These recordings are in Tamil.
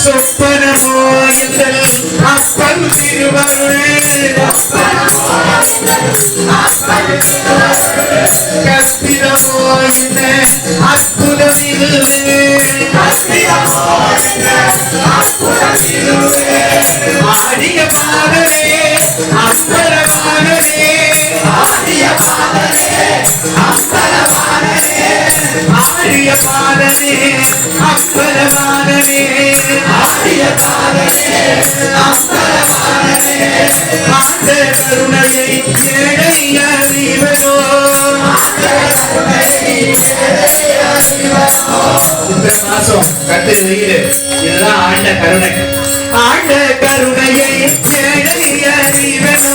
சொப்பனமோ எங்கள் அப்பன் திருவருள் கற்பிதமோ என்ன அற்புதம் இதுவே ஆடிய பாடலே அம்பலமானதே ஆடிய பாடலே அம்பலமானதே ஆண்ட கருணையை ஏழை இந்த மாசம் கட்டு வெயில் இதுதான் ஆண்ட கருணை. ஆண்ட கருணையை ஏழை அறிவதோ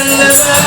ஆண்ட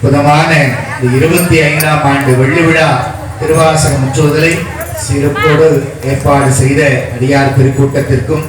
அற்புதமான இருபத்தி ஐந்தாம் ஆண்டு வெள்ளி விழா திருவாசகம் முற்றுவதலை சிறப்போடு ஏற்பாடு செய்த அடியார் பெருக்கூட்டத்திற்கும்